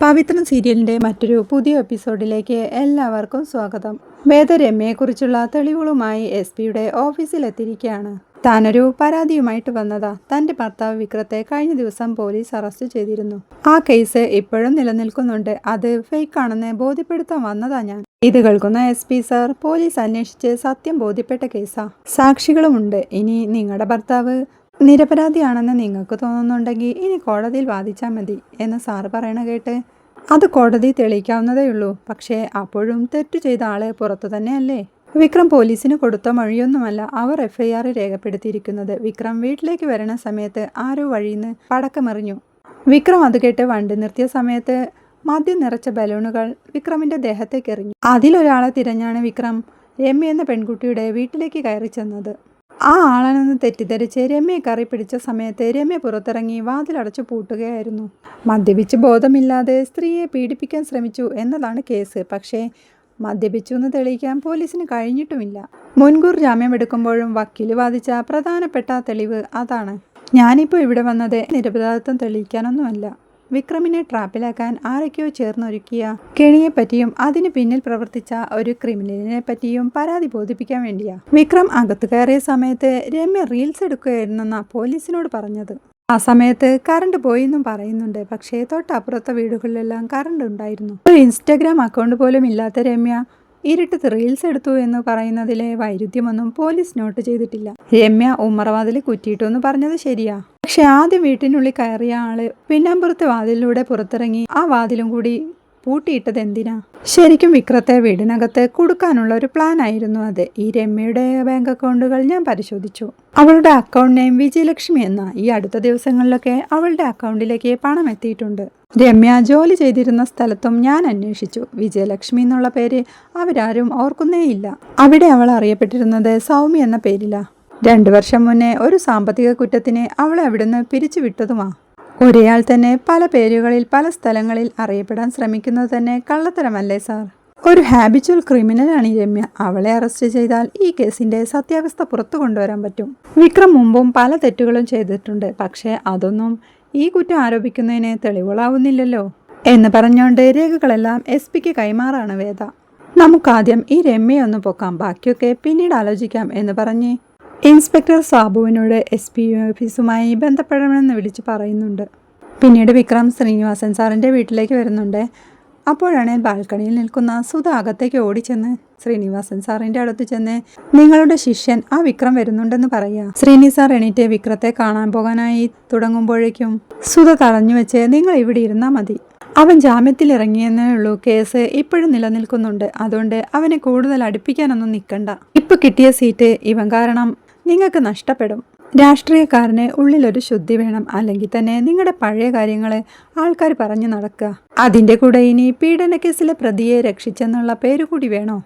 പവിത്രൻ സീരിയലിന്റെ മറ്റൊരു പുതിയ എപ്പിസോഡിലേക്ക് എല്ലാവർക്കും സ്വാഗതം. വേദരമ്യയെക്കുറിച്ചുള്ള തെളിവുകളുമായി എസ് പിയുടെ ഓഫീസിലെത്തിയിരിക്കുകയാണ്. താനൊരു പരാതിയുമായിട്ട് വന്നതാ. തന്റെ ഭർത്താവ് വിക്രത്തെ കഴിഞ്ഞ ദിവസം പോലീസ് അറസ്റ്റ് ചെയ്തിരുന്നു. ആ കേസ് ഇപ്പോഴും നിലനിൽക്കുന്നുണ്ട്. അത് ഫേക്ക് ആണെന്ന് ബോധ്യപ്പെടുത്താൻ വന്നതാ ഞാൻ. ഇത് കേൾക്കുന്ന എസ് പി സാർ പോലീസ് അന്വേഷിച്ച് സത്യം ബോധ്യപ്പെട്ട കേസാ. സാക്ഷികളുമുണ്ട്. ഇനി നിങ്ങളുടെ ഭർത്താവ് നിരപരാധിയാണെന്ന് നിങ്ങൾക്ക് തോന്നുന്നുണ്ടെങ്കിൽ ഇനി കോടതിയിൽ വാദിച്ചാൽ മതി എന്ന് സാർ പറയണ കേട്ട് അത് കോടതി തെളിയിക്കാവുന്നതേ ഉള്ളൂ. പക്ഷേ അപ്പോഴും തെറ്റു ചെയ്ത ആൾ പുറത്തു തന്നെയല്ലേ? വിക്രം പോലീസിന് കൊടുത്ത മൊഴിയൊന്നുമല്ല അവർ എഫ്ഐആർ രേഖപ്പെടുത്തിയിരിക്കുന്നത്. വിക്രം വീട്ടിലേക്ക് വരണ സമയത്ത് ആരോ വഴിയിന്ന് പടക്കമെറിഞ്ഞു. വിക്രം അത് കേട്ട് വണ്ടി നിർത്തിയ സമയത്ത് മദ്യം നിറച്ച ബലൂണുകൾ വിക്രമിന്റെ ദേഹത്തേക്ക് എറിഞ്ഞു അതിലൊരാളെ തിരഞ്ഞാണ് വിക്രം രമ്യ എന്ന പെൺകുട്ടിയുടെ വീട്ടിലേക്ക് കയറി ചെന്നത്. ആ ആളാണെന്ന് തെറ്റിദ്ധരിച്ച് രമ്യയെ കറി പിടിച്ച സമയത്ത് രമ്യ പുറത്തിറങ്ങി വാതിലടച്ചു പൂട്ടുകയായിരുന്നു. മദ്യപിച്ച് ബോധമില്ലാതെ സ്ത്രീയെ പീഡിപ്പിക്കാൻ ശ്രമിച്ചു എന്നതാണ് കേസ്. പക്ഷേ മദ്യപിച്ചു എന്ന് തെളിയിക്കാൻ പോലീസിന് കഴിഞ്ഞിട്ടുമില്ല. മുൻകൂർ ജാമ്യമെടുക്കുമ്പോഴും വക്കീൽ വാദിച്ച പ്രധാനപ്പെട്ട തെളിവ് അതാണ്. ഞാനിപ്പോൾ ഇവിടെ വന്നത് നിരപരാധിത്വം തെളിയിക്കാനൊന്നുമല്ല. വിക്രമിനെ ട്രാപ്പിലാക്കാൻ ആരൊക്കെയോ ചേർന്നൊരുക്കിയ കെണിയെപ്പറ്റിയും അതിനു പിന്നിൽ പ്രവർത്തിച്ച ഒരു ക്രിമിനലിനെ പറ്റിയും പരാതി ബോധിപ്പിക്കാൻ വേണ്ടിയാ. വിക്രം അകത്ത് കയറിയ സമയത്ത് രമ്യ റീൽസ് എടുക്കുകയായിരുന്നെന്ന പോലീസിനോട് പറഞ്ഞത്. ആ സമയത്ത് കറണ്ട് പോയി എന്നും പറയുന്നുണ്ട്. പക്ഷേ തൊട്ടപ്പുറത്തെ വീടുകളിലെല്ലാം കറണ്ട് ഉണ്ടായിരുന്നു. ഒരു ഇൻസ്റ്റഗ്രാം അക്കൗണ്ട് പോലും ഇല്ലാത്ത രമ്യ ഇരുട്ടത്ത് റീൽസ് എടുത്തു എന്ന് പറയുന്നതിലെ വൈരുദ്ധ്യമൊന്നും പോലീസ് നോട്ട് ചെയ്തിട്ടില്ല. രമ്യ ഉമ്മറവാതിൽ കുറ്റിയിട്ടു എന്ന് പറഞ്ഞത് ശരിയാ. പക്ഷെ ആദ്യം വീട്ടിനുള്ളിൽ കയറിയ ആൾ പിന്നാമ്പുറത്തെ വാതിലിലൂടെ പുറത്തിറങ്ങി ആ വാതിലും കൂടി പൂട്ടിയിട്ടത് എന്തിനാ? ശരിക്കും വിക്രത്തെ വീടിനകത്ത് കൊടുക്കാനുള്ള ഒരു പ്ലാൻ ആയിരുന്നു അത്. ഈ രമ്യയുടെ ബാങ്ക് അക്കൗണ്ടുകൾ ഞാൻ പരിശോധിച്ചു. അവളുടെ അക്കൗണ്ട് നെയിം വിജയലക്ഷ്മി എന്ന ഈ അടുത്ത ദിവസങ്ങളിലൊക്കെ അവളുടെ അക്കൗണ്ടിലേക്ക് പണം എത്തിയിട്ടുണ്ട്. രമ്യ ജോലി ചെയ്തിരുന്ന സ്ഥലത്തും ഞാൻ അന്വേഷിച്ചു. വിജയലക്ഷ്മി എന്നുള്ള പേര് അവരാരും ഓർക്കുന്നേയില്ല. അവിടെ അവൾ അറിയപ്പെട്ടിരുന്നത് സൗമ്യ എന്ന പേരിലാ. രണ്ടു വർഷം മുന്നേ ഒരു സാമ്പത്തിക കുറ്റത്തിന് അവളെ അവിടുന്ന് പിരിച്ചുവിട്ടതുമാ. ഒരേയാൾ തന്നെ പല പേരുകളിൽ പല സ്ഥലങ്ങളിൽ അറിയപ്പെടാൻ ശ്രമിക്കുന്നത് തന്നെ കള്ളത്തരമല്ലേ സാർ? ഒരു ഹാബിച്വൽ ക്രിമിനലാണ് ഈ രമ്യ. അവളെ അറസ്റ്റ് ചെയ്താൽ ഈ കേസിന്റെ സത്യാവസ്ഥ പുറത്തു കൊണ്ടുവരാൻ പറ്റും. വിക്രം മുമ്പും പല തെറ്റുകളും ചെയ്തിട്ടുണ്ട്. പക്ഷേ അതൊന്നും ഈ കുറ്റം ആരോപിക്കുന്നതിന് തെളിവുകളാവുന്നില്ലല്ലോ. എന്ന് പറഞ്ഞുകൊണ്ട് രേഖകളെല്ലാം എസ് പിക്ക് കൈമാറാണ് വേദ. നമുക്കാദ്യം ഈ രമ്യയൊന്ന് പൊക്കാം. ബാക്കിയൊക്കെ പിന്നീട് ആലോചിക്കാം എന്ന് പറഞ്ഞ് ഇൻസ്പെക്ടർ സാബുവിനോട് എസ് പി ഓഫീസുമായി ബന്ധപ്പെടണമെന്ന് വിളിച്ച് പറയുന്നുണ്ട്. പിന്നീട് വിക്രം ശ്രീനിവാസൻ സാറിന്റെ വീട്ടിലേക്ക് വരുന്നുണ്ട്. അപ്പോഴാണ് ബാൽക്കണിയിൽ നിൽക്കുന്ന സുധ അകത്തേക്ക് ഓടിച്ചെന്ന് ശ്രീനിവാസൻ സാറിന്റെ അടുത്ത് ചെന്ന് നിങ്ങളുടെ ശിഷ്യൻ ആ വിക്രം വരുന്നുണ്ടെന്ന് പറയാം ശ്രീനി സാർ എണീറ്റ് വിക്രത്തെ കാണാൻ പോകാനായി തുടങ്ങുമ്പോഴേക്കും സുധ തടഞ്ഞു വെച്ച് നിങ്ങൾ ഇവിടെ ഇരുന്നാൽ മതി. അവൻ ജാമ്യത്തിൽ ഇറങ്ങിയെന്നേ ഉള്ളൂ. കേസ് ഇപ്പോഴും നിലനിൽക്കുന്നുണ്ട്. അതുകൊണ്ട് അവനെ കൂടുതൽ അടുപ്പിക്കാനൊന്നും നിൽക്കണ്ട. ഇപ്പൊ കിട്ടിയ സീറ്റ് ഇവൻ കാരണം നിങ്ങൾക്ക് നഷ്ടപ്പെടും. രാഷ്ട്രീയക്കാരന് ഉള്ളിലൊരു ശുദ്ധി വേണം. അല്ലെങ്കിൽ തന്നെ നിങ്ങളുടെ പഴയ കാര്യങ്ങളെ ആൾക്കാർ പറഞ്ഞു നടക്കുക. അതിന്റെ കൂടെ ഇനി പീഡനക്കേസിലെ പ്രതിയെ രക്ഷിച്ചെന്നുള്ള പേര് കൂടി വേണോ?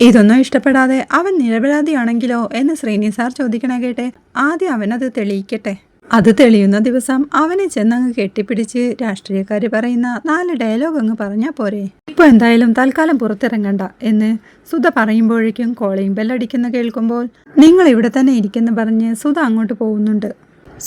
ഇതൊന്നും ഇഷ്ടപ്പെടാതെ അവൻ നിരപരാധിയാണെങ്കിലോ എന്ന് ശ്രീനി സാർ ചോദിക്കണ കേട്ടെ. ആദ്യം അവനത് തെളിയിക്കട്ടെ. അത് തെളിയുന്ന ദിവസം അവനെ ചെന്നങ്ങ് കെട്ടിപ്പിടിച്ച് രാഷ്ട്രീയക്കാർ പറയുന്ന നാല് ഡയലോഗ് അങ്ങ് പറഞ്ഞാൽ പോരെ. ഇപ്പോൾ എന്തായാലും തൽക്കാലം പുറത്തിറങ്ങണ്ട എന്ന് സുധ പറയുമ്പോഴേക്കും കോളിംഗ് ബെല്ലടിക്കുന്ന കേൾക്കുമ്പോൾ നിങ്ങൾ ഇവിടെ തന്നെ ഇരിക്കുന്ന പറഞ്ഞ് സുധ അങ്ങോട്ട് പോകുന്നുണ്ട്.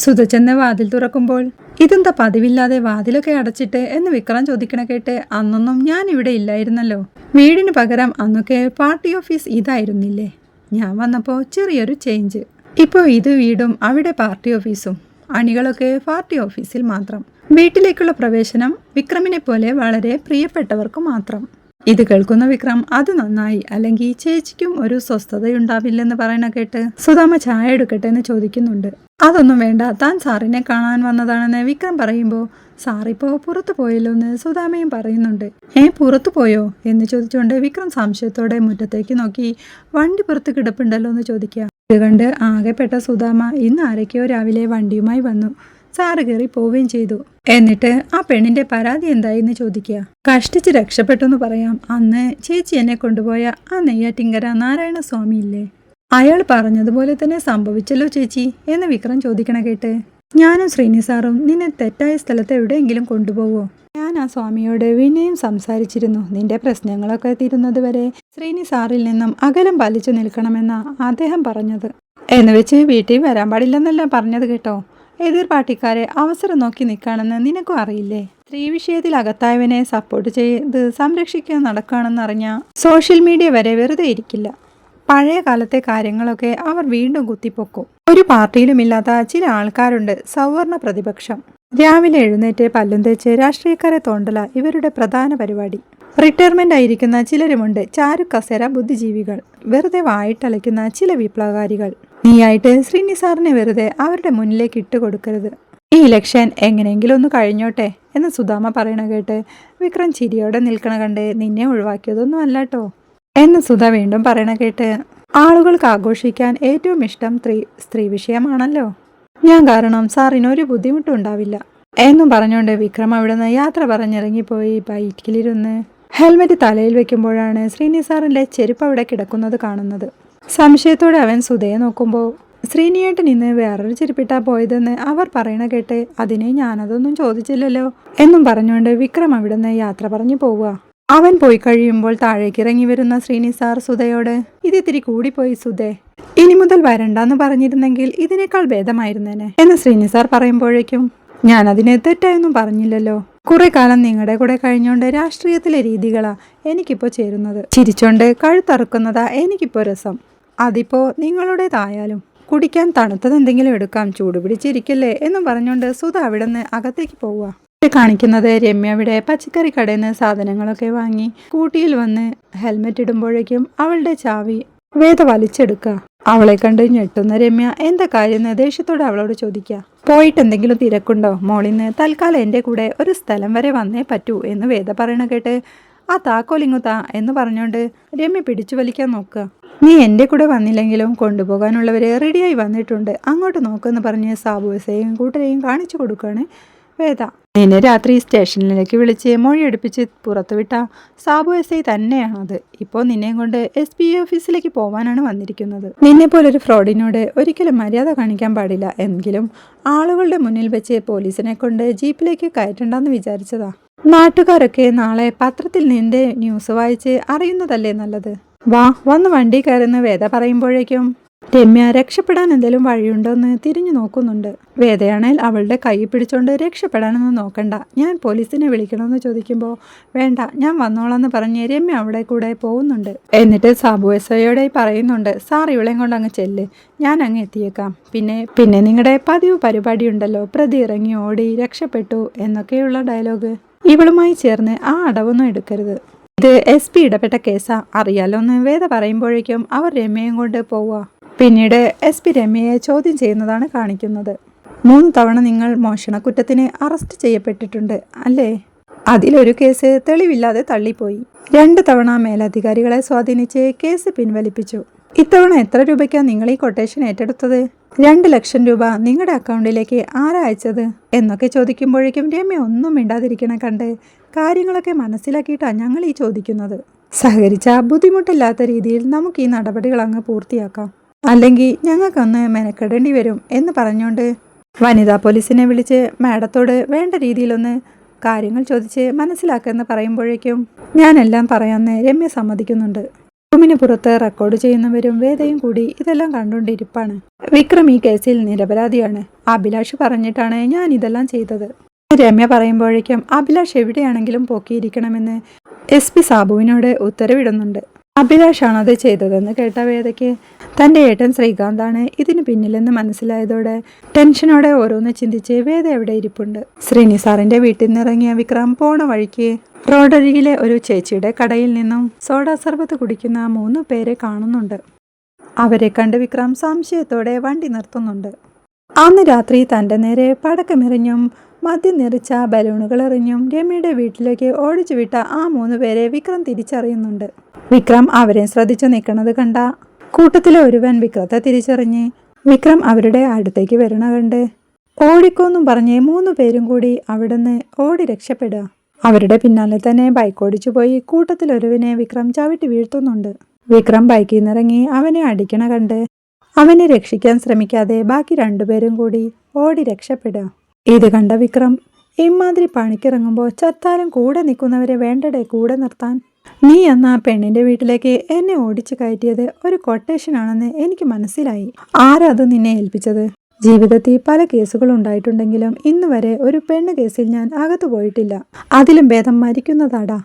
സുധ ചെന്ന് വാതിൽ തുറക്കുമ്പോൾ ഇതെന്താ പതിവില്ലാതെ വാതിലൊക്കെ അടച്ചിട്ട് എന്ന് വിക്രം ചോദിക്കണ കേട്ട് അന്നൊന്നും ഞാൻ ഇവിടെ ഇല്ലായിരുന്നല്ലോ. വീടിന് പകരം അന്നൊക്കെ പാർട്ടി ഓഫീസ് ഇതായിരുന്നില്ലേ. ഞാൻ വന്നപ്പോൾ ചെറിയൊരു ചേഞ്ച് ഇപ്പോൾ ഇത് വീടും അവിടെ പാർട്ടി ഓഫീസും. അണികളൊക്കെ പാർട്ടി ഓഫീസിൽ മാത്രം. വീട്ടിലേക്കുള്ള പ്രവേശനം വിക്രമിനെ പോലെ വളരെ പ്രിയപ്പെട്ടവർക്ക് മാത്രം. ഇത് കേൾക്കുന്ന വിക്രം അത് നന്നായി. അല്ലെങ്കിൽ ചേച്ചിക്കും ഒരു സ്വസ്ഥതയുണ്ടാവില്ലെന്ന് പറയണ കേട്ട് സുധാമ ചായ എടുക്കട്ടെ എന്ന് ചോദിക്കുന്നുണ്ട്. അതൊന്നും വേണ്ട. താൻ സാറിനെ കാണാൻ വന്നതാണെന്ന് വിക്രം പറയുമ്പോൾ സാറിപ്പോ പുറത്തു പോയല്ലോ എന്ന് സുധാമയും പറയുന്നുണ്ട്. ഏ പുറത്തു പോയോ? എന്ന് ചോദിച്ചുകൊണ്ട് വിക്രം സംശയത്തോടെ മുറ്റത്തേക്ക് നോക്കി വണ്ടി പുറത്ത് കിടപ്പുണ്ടല്ലോ എന്ന് ചോദിക്കുക. ഇത് കണ്ട് ആകെപ്പെട്ട സുധാമ ഇന്ന് ആരൊക്കെയോ രാവിലെ വണ്ടിയുമായി വന്നു. സാറ് കയറി പോവുകയും ചെയ്തു. എന്നിട്ട് ആ പെണ്ണിന്റെ പരാതി എന്തായി എന്ന് ചോദിക്കുക. കഷ്ടിച്ച് രക്ഷപ്പെട്ടു എന്ന് പറയാം. അന്ന് ചേച്ചി എന്നെ കൊണ്ടുപോയ ആ നെയ്യാറ്റിങ്കര നാരായണ സ്വാമി ഇല്ലേ അയാൾ പറഞ്ഞതുപോലെ തന്നെ സംഭവിച്ചല്ലോ ചേച്ചി എന്ന് വിക്രം ചോദിക്കണ കേട്ട്. ഞാനും ശ്രീനി സാറും നിന്നെ തെറ്റായ സ്ഥലത്ത് എവിടെയെങ്കിലും കൊണ്ടുപോവോ? ഞാൻ ആ സ്വാമിയോട് വിനയം സംസാരിച്ചിരുന്നു. നിന്റെ പ്രശ്നങ്ങളൊക്കെ തീരുന്നത് വരെ ശ്രീനി സാറിൽ നിന്നും അകലം പാലിച്ചു നിൽക്കണമെന്ന അദ്ദേഹം പറഞ്ഞത്. എന്ന് വെച്ച് വീട്ടിൽ വരാൻ പാടില്ലെന്നല്ല പറഞ്ഞത് കേട്ടോ. എതിർ പാർട്ടിക്കാരെ അവസരം നോക്കി നിൽക്കുകയാണെന്ന് നിനക്കും അറിയില്ലേ? സ്ത്രീ വിഷയത്തിൽ അകത്തായവനെ സപ്പോർട്ട് ചെയ്ത് സംരക്ഷിക്കാൻ നടക്കുകയാണെന്നറിഞ്ഞ സോഷ്യൽ മീഡിയ വരെ വെറുതെ ഇരിക്കില്ല. പഴയ കാലത്തെ കാര്യങ്ങളൊക്കെ അവർ വീണ്ടും കുത്തിപ്പൊക്കും. ഒരു പാർട്ടിയിലുമില്ലാത്ത ചില ആൾക്കാരുണ്ട് സൗവർണ പ്രതിപക്ഷം. രാവിലെ എഴുന്നേറ്റ് പല്ലും തേച്ച് രാഷ്ട്രീയക്കാരെ തോണ്ടല ഇവരുടെ പ്രധാന പരിപാടി. റിട്ടയർമെന്റ് ആയിരിക്കുന്ന ചിലരുമുണ്ട് ചാരു കസേര ബുദ്ധിജീവികൾ. വെറുതെ വായിട്ടലയ്ക്കുന്ന ചില വിപ്ലവകാരികൾ. നീയായിട്ട് ശ്രീനിസാറിനെ വെറുതെ അവരുടെ മുന്നിലേക്ക് ഇട്ടുകൊടുക്കരുത്. ഈ ഇലക്ഷൻ എങ്ങനെയെങ്കിലും ഒന്ന് കഴിഞ്ഞോട്ടെ എന്ന് സുധാമ പറയണ കേട്ട് വിക്രം ചിരിയോടെ നിൽക്കണ കണ്ട് നിന്നെ ഒഴിവാക്കിയതൊന്നും അല്ലാട്ടോ എന്ന് സുധ വീണ്ടും പറയണ കേട്ട് ആളുകൾക്ക് ആഘോഷിക്കാൻ ഏറ്റവും ഇഷ്ടം സ്ത്രീ സ്ത്രീ വിഷയമാണല്ലോ. ഞാൻ കാരണം സാറിന് ഒരു ബുദ്ധിമുട്ടും ഉണ്ടാവില്ല. എന്നും പറഞ്ഞുകൊണ്ട് വിക്രം അവിടെ നിന്ന് യാത്ര പറഞ്ഞിറങ്ങിപ്പോയി ബൈക്കിലിരുന്ന്. ഹെൽമെറ്റ് തലയിൽ വെക്കുമ്പോഴാണ് ശ്രീനി സാറിന്റെ ചെരുപ്പ് അവിടെ കിടക്കുന്നത് കാണുന്നത്. സംശയത്തോടെ അവൻ സുധയെ നോക്കുമ്പോൾ ശ്രീനിയേട്ടൻ നിന്ന് വേറൊരു ചെരുപ്പിട്ടാ പോയതെന്ന് അവർ പറയണ കേട്ട് അതിനെ ഞാനതൊന്നും ചോദിച്ചില്ലല്ലോ എന്നും പറഞ്ഞുകൊണ്ട് വിക്രം അവിടെ നിന്ന് യാത്ര പറഞ്ഞു പോവുക. അവൻ പോയി കഴിയുമ്പോൾ താഴേക്ക് ഇറങ്ങി വരുന്ന ശ്രീനി സാർ സുധയോട് ഇതിത്തിരി കൂടിപ്പോയി സുധേ. ഇനി മുതൽ വരണ്ടെന്ന് പറഞ്ഞിരുന്നെങ്കിൽ ഇതിനേക്കാൾ ഭേദമായിരുന്നേനെ. എന്ന് ശ്രീനി സാർ പറയുമ്പോഴേക്കും ഞാൻ അതിനെ തെറ്റായൊന്നും പറഞ്ഞില്ലല്ലോ. കുറെ കാലം നിങ്ങളുടെ കൂടെ കഴിഞ്ഞോണ്ട് രാഷ്ട്രീയത്തിലെ രീതികളാ എനിക്കിപ്പോ ചേരുന്നത്. ചിരിച്ചോണ്ട് കഴുത്തറുക്കുന്നതാ എനിക്കിപ്പോ രസം. അതിപ്പോ നിങ്ങളുടേതായാലും കുടിക്കാൻ തണുത്തത് എന്തെങ്കിലും എടുക്കാം ചൂടുപിടിച്ചിരിക്കല്ലേ എന്നും പറഞ്ഞുകൊണ്ട് സുധ അവിടെ നിന്ന് അകത്തേക്ക് പോവുക. ഇത് കാണിക്കുന്നത് രമ്യ അവിടെ പച്ചക്കറി കടയിൽ നിന്ന് സാധനങ്ങളൊക്കെ വാങ്ങി കൂട്ടിയിൽ വന്ന് ഹെൽമെറ്റ് ഇടുമ്പോഴേക്കും അവളുടെ ചാവി വേദ വലിച്ചെടുക്കുക അവളെ കണ്ട് ഞെട്ടുന്ന രമ്യ എന്താ കാര്യം? ദേഷ്യത്തോടെ അവളോട് ചോദിക്കുക പോയിട്ട് എന്തെങ്കിലും തിരക്കുണ്ടോ? മോളിന്ന് തൽക്കാലം എന്റെ കൂടെ ഒരു സ്ഥലം വരെ വന്നേ പറ്റൂ എന്ന് വേദ പറയണ കേട്ട് ആ താക്കോലിങ്ങു താ എന്ന് പറഞ്ഞുകൊണ്ട് രമ്യ പിടിച്ചു വലിക്കാൻ നോക്കുക നീ എന്റെ കൂടെ വന്നില്ലെങ്കിലും കൊണ്ടുപോകാനുള്ളവരെ റെഡിയായി വന്നിട്ടുണ്ട്. അങ്ങോട്ട് നോക്കുമെന്ന് പറഞ്ഞ് സാബുവസയും കൂട്ടരെയും കാണിച്ചു കൊടുക്കുകയാണ് വേദ. നിന്നെ രാത്രി സ്റ്റേഷനിലേക്ക് വിളിച്ച് മൊഴിയെടുപ്പിച്ച് പുറത്തുവിട്ട സാബു എസ് ഐ തന്നെയാണത് ഇപ്പോൾ നിന്നെയും കൊണ്ട് എസ് പി ഓഫീസിലേക്ക് പോവാനാണ് വന്നിരിക്കുന്നത്. നിന്നെ പോലൊരു ഫ്രോഡിനോട് ഒരിക്കലും മര്യാദ കാണിക്കാൻ പാടില്ല. എങ്കിലും ആളുകളുടെ മുന്നിൽ വെച്ച് പോലീസിനെ കൊണ്ട് ജീപ്പിലേക്ക് കയറ്റണ്ടെന്ന് വിചാരിച്ചതാ. നാട്ടുകാരൊക്കെ നാളെ പത്രത്തിൽ നിന്റെ ന്യൂസ് വായിച്ച് അറിയുന്നതല്ലേ നല്ലത്? വാ വന്ന് വണ്ടി കയറുന്ന വേദ പറയുമ്പോഴേക്കും രമ്യ രക്ഷപ്പെടാൻ എന്തെങ്കിലും വഴിയുണ്ടോ എന്ന് തിരിഞ്ഞു നോക്കുന്നുണ്ട്. വേദയാണേൽ അവളുടെ കൈ പിടിച്ചുകൊണ്ട് രക്ഷപ്പെടാനൊന്നും നോക്കണ്ട. ഞാൻ പോലീസിനെ വിളിക്കണമെന്ന് ചോദിക്കുമ്പോൾ വേണ്ട ഞാൻ വന്നോളാന്ന് പറഞ്ഞ് രമ്യ അവിടെ കൂടെ പോകുന്നുണ്ട്. എന്നിട്ട് സാബു എസ് പറയുന്നുണ്ട് സാർ ഇവളെയും കൊണ്ട് അങ്ങ് ചെല്ല് ഞാൻ അങ്ങ് എത്തിയേക്കാം. പിന്നെ പിന്നെ നിങ്ങളുടെ പതിവ് പരിപാടി ഉണ്ടല്ലോ പ്രതി ഇറങ്ങി ഓടി രക്ഷപ്പെട്ടു എന്നൊക്കെയുള്ള ഡയലോഗ്. ഇവളുമായി ചേർന്ന് ആ അടവൊന്നും എടുക്കരുത്. ഇത് എസ് പി ഇടപെട്ട കേസാ. അറിയാലോ എന്ന് വേദ പറയുമ്പോഴേക്കും അവർ രമ്യയും കൊണ്ട് പോവുക പിന്നീട് എസ് പി രമ്യയെ ചോദ്യം ചെയ്യുന്നതാണ് കാണിക്കുന്നത്. മൂന്ന് തവണ നിങ്ങൾ മോഷണക്കുറ്റത്തിന് അറസ്റ്റ് ചെയ്യപ്പെട്ടിട്ടുണ്ട് അല്ലേ? അതിലൊരു കേസ് തെളിവില്ലാതെ തള്ളിപ്പോയി. രണ്ട് തവണ മേലധികാരികളെ സ്വാധീനിച്ച് കേസ് പിൻവലിപ്പിച്ചു. ഇത്തവണ എത്ര രൂപയ്ക്കാണ് നിങ്ങൾ ഈ കൊട്ടേഷൻ ഏറ്റെടുത്തത്? രണ്ട് ലക്ഷം രൂപ നിങ്ങളുടെ അക്കൗണ്ടിലേക്ക് ആരാ അയച്ചത്? എന്നൊക്കെ ചോദിക്കുമ്പോഴേക്കും രമ്യ ഒന്നും മിണ്ടാതിരിക്കണ കണ്ട് കാര്യങ്ങളൊക്കെ മനസ്സിലാക്കിയിട്ടാണ് ഞങ്ങൾ ഈ ചോദിക്കുന്നത്. സഹകരിച്ച ബുദ്ധിമുട്ടില്ലാത്ത രീതിയിൽ നമുക്ക് ഈ നടപടികൾ അങ്ങ് പൂർത്തിയാക്കാം. അല്ലെങ്കിൽ ഞങ്ങൾക്കൊന്ന് മെനക്കെടേണ്ടി വരും എന്ന് പറഞ്ഞുകൊണ്ട് വനിതാ പോലീസിനെ വിളിച്ച് മാഡത്തോട് വേണ്ട രീതിയിലൊന്ന് കാര്യങ്ങൾ ചോദിച്ച് മനസ്സിലാക്കുമെന്ന് പറയുമ്പോഴേക്കും ഞാനെല്ലാം പറയാമെന്ന് രമ്യ സമ്മതിക്കുന്നുണ്ട്. റൂമിന് പുറത്ത് റെക്കോർഡ് ചെയ്യുന്നവരും വേദയും കൂടി ഇതെല്ലാം കണ്ടുകൊണ്ടിരിപ്പാണ് വിക്രം ഈ കേസിൽ നിരപരാധിയാണ്. അഭിലാഷ് പറഞ്ഞിട്ടാണ് ഞാൻ ഇതെല്ലാം ചെയ്തത്. രമ്യ പറയുമ്പോഴേക്കും അഭിലാഷ് എവിടെയാണെങ്കിലും പോക്കിയിരിക്കണമെന്ന് എസ് പി സാബുവിനോട് ഉത്തരവിടുന്നുണ്ട്. അഭിലാഷാണ് അത് ചെയ്തതെന്ന് കേട്ട വേദയ്ക്ക് തന്റെ ഏട്ടൻ ശ്രീകാന്താണ് ഇതിന് പിന്നിലെന്ന് മനസ്സിലായതോടെ ടെൻഷനോടെ ഓരോന്ന് ചിന്തിച്ച് വേദ എവിടെ ഇരിപ്പുണ്ട്. ശ്രീനി സാറിന്റെ വീട്ടിൽ നിന്നിറങ്ങിയ വിക്രം പോണ വഴിക്ക് റോഡരികിലെ ഒരു ചേച്ചിയുടെ കടയിൽ നിന്നും സോഡാ സർബത്ത് കുടിക്കുന്ന മൂന്ന് പേരെ കാണുന്നുണ്ട്. അവരെ കണ്ട് വിക്രം സംശയത്തോടെ വണ്ടി നിർത്തുന്നുണ്ട്. അന്ന് രാത്രി തന്റെ നേരെ പടക്കമെറിഞ്ഞും മദ്യം നിറച്ച ബലൂണുകൾ എറിഞ്ഞും രമ്യയുടെ വീട്ടിലേക്ക് ഓടിച്ചു വിട്ട ആ മൂന്ന് പേരെ വിക്രം തിരിച്ചറിയുന്നുണ്ട്. വിക്രം അവരെ ശ്രദ്ധിച്ചു നിൽക്കുന്നത് കണ്ട കൂട്ടത്തിലെ ഒരുവൻ വിക്രത്തെ തിരിച്ചറിഞ്ഞ് വിക്രം അവരുടെ അടുത്തേക്ക് വരണ കണ്ട്. ഓടിക്കോന്നും പറഞ്ഞ് മൂന്ന് പേരും കൂടി അവിടുന്ന് ഓടി രക്ഷപ്പെടുക. അവരുടെ പിന്നാലെ തന്നെ ബൈക്ക് ഓടിച്ചു പോയി കൂട്ടത്തിലൊരുവിനെ വിക്രം ചവിട്ടി വീഴ്ത്തുന്നുണ്ട്. വിക്രം ബൈക്കിൽ നിന്നിറങ്ങി അവനെ അടിക്കണ കണ്ട് അവനെ രക്ഷിക്കാൻ ശ്രമിക്കാതെ ബാക്കി രണ്ടുപേരും കൂടി ഓടി രക്ഷപ്പെടുക. ഇത് കണ്ട വിക്രം ഇമാതിരി പണിക്കിറങ്ങുമ്പോൾ ചത്താലും കൂടെ നിൽക്കുന്നവരെ വേണ്ടടേ കൂടെ നിർത്താൻ? നീ അന്ന് ആ പെണ്ണിന്റെ വീട്ടിലേക്ക് എന്നെ ഓടിച്ചു കയറ്റിയത് ഒരു കൊട്ടേഷൻ ആണെന്ന് എനിക്ക് മനസ്സിലായി. ആരത് നിന്നെ ഏൽപ്പിച്ചത്? ജീവിതത്തിൽ പല കേസുകൾ ഉണ്ടായിട്ടുണ്ടെങ്കിലും ഇന്ന് വരെ ഒരു പെണ്ണ് കേസിൽ ഞാൻ അകത്തു പോയിട്ടില്ല. അതിലും ഭേദം മരിക്കുന്നതാടാ.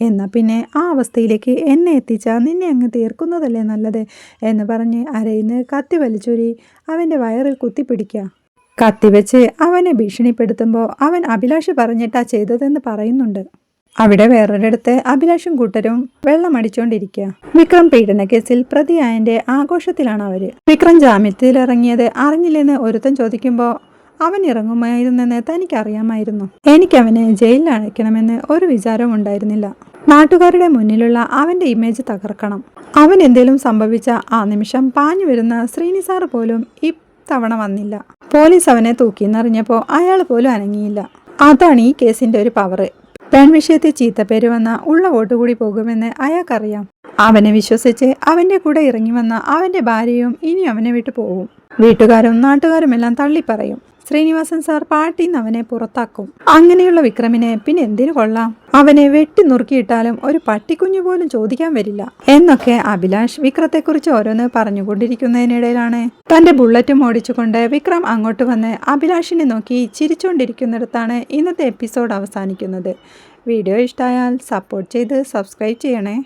എന്നാ പിന്നെ ആ അവസ്ഥയിലേക്ക് എന്നെ എത്തിച്ച നിന്നെ അങ്ങ് തീർക്കുന്നതല്ലേ നല്ലത്? എന്ന് പറഞ്ഞ് അരയിന്ന് കത്തി വലിച്ചൂരി അവന്റെ വയറിൽ കുത്തിപ്പിടിക്കുക കത്തിവെച്ച് അവനെ ഭീഷണിപ്പെടുത്തുമ്പോൾ അവൻ അഭിലാഷ് പറഞ്ഞിട്ടാ ചെയ്തതെന്ന് പറയുന്നുണ്ട്. അവിടെ വേറൊരിടത്ത് അഭിലാഷും കൂട്ടരും വെള്ളം അടിച്ചുകൊണ്ടിരിക്കുക വിക്രം പീഡന കേസിൽ പ്രതിയായന്റെ ആഘോഷത്തിലാണ് അവർ. വിക്രം ജാമ്യത്തിലിറങ്ങിയത് അറിഞ്ഞില്ലെന്ന് ഒരുത്തൻ ചോദിക്കുമ്പോൾ അവൻ ഇറങ്ങുമായിരുന്നെന്ന് തനിക്കറിയാമായിരുന്നു. എനിക്കവനെ ജയിലിൽ അടയ്ക്കണമെന്ന് ഒരു വിചാരവും ഉണ്ടായിരുന്നില്ല. നാട്ടുകാരുടെ മുന്നിലുള്ള അവന്റെ ഇമേജ് തകർക്കണം. അവൻ എന്തേലും സംഭവിച്ച ആ നിമിഷം പാഞ്ഞു വരുന്ന ശ്രീനിസാർ പോലും ഇത്തവണ വന്നില്ല. പോലീസ് അവനെ തൂക്കിയെന്നറിഞ്ഞപ്പോൾ അയാൾ പോലും അനങ്ങിയില്ല. അതാണ് ഈ കേസിന്റെ ഒരു പവർ പെൺവിഷയത്തെ ചീത്തപ്പേര് വന്ന ഉള്ള വോട്ട് കൂടി പോകുമെന്ന് അയാൾക്കറിയാം. അവനെ വിശ്വസിച്ച് അവന്റെ കൂടെ ഇറങ്ങി വന്ന അവന്റെ ഭാര്യയും ഇനി അവനെ വിട്ടു പോകും വീട്ടുകാരും നാട്ടുകാരും എല്ലാം തള്ളിപ്പറയും. ശ്രീനിവാസൻ സാർ പാർട്ടിയിൽ നിന്ന് അവനെ പുറത്താക്കും. അങ്ങനെയുള്ള വിക്രമിനെ പിന്നെ എന്തിനു കൊള്ളാം? അവനെ വെട്ടി നുറുക്കിയിട്ടാലും ഒരു പട്ടിക്കുഞ്ഞു പോലും ചോദിക്കാൻ വരില്ല. എന്നൊക്കെ അഭിലാഷ് വിക്രത്തെക്കുറിച്ച് ഓരോന്ന് പറഞ്ഞുകൊണ്ടിരിക്കുന്നതിനിടയിലാണ്. തന്റെ ബുള്ളറ്റും ഓടിച്ചുകൊണ്ട് വിക്രം അങ്ങോട്ട് വന്ന് അഭിലാഷിനെ നോക്കി ചിരിച്ചുകൊണ്ടിരിക്കുന്നിടത്താണ് ഇന്നത്തെ എപ്പിസോഡ് അവസാനിക്കുന്നത്. വീഡിയോ ഇഷ്ടമായാൽ സപ്പോർട്ട് ചെയ്ത് സബ്സ്ക്രൈബ് ചെയ്യണേ.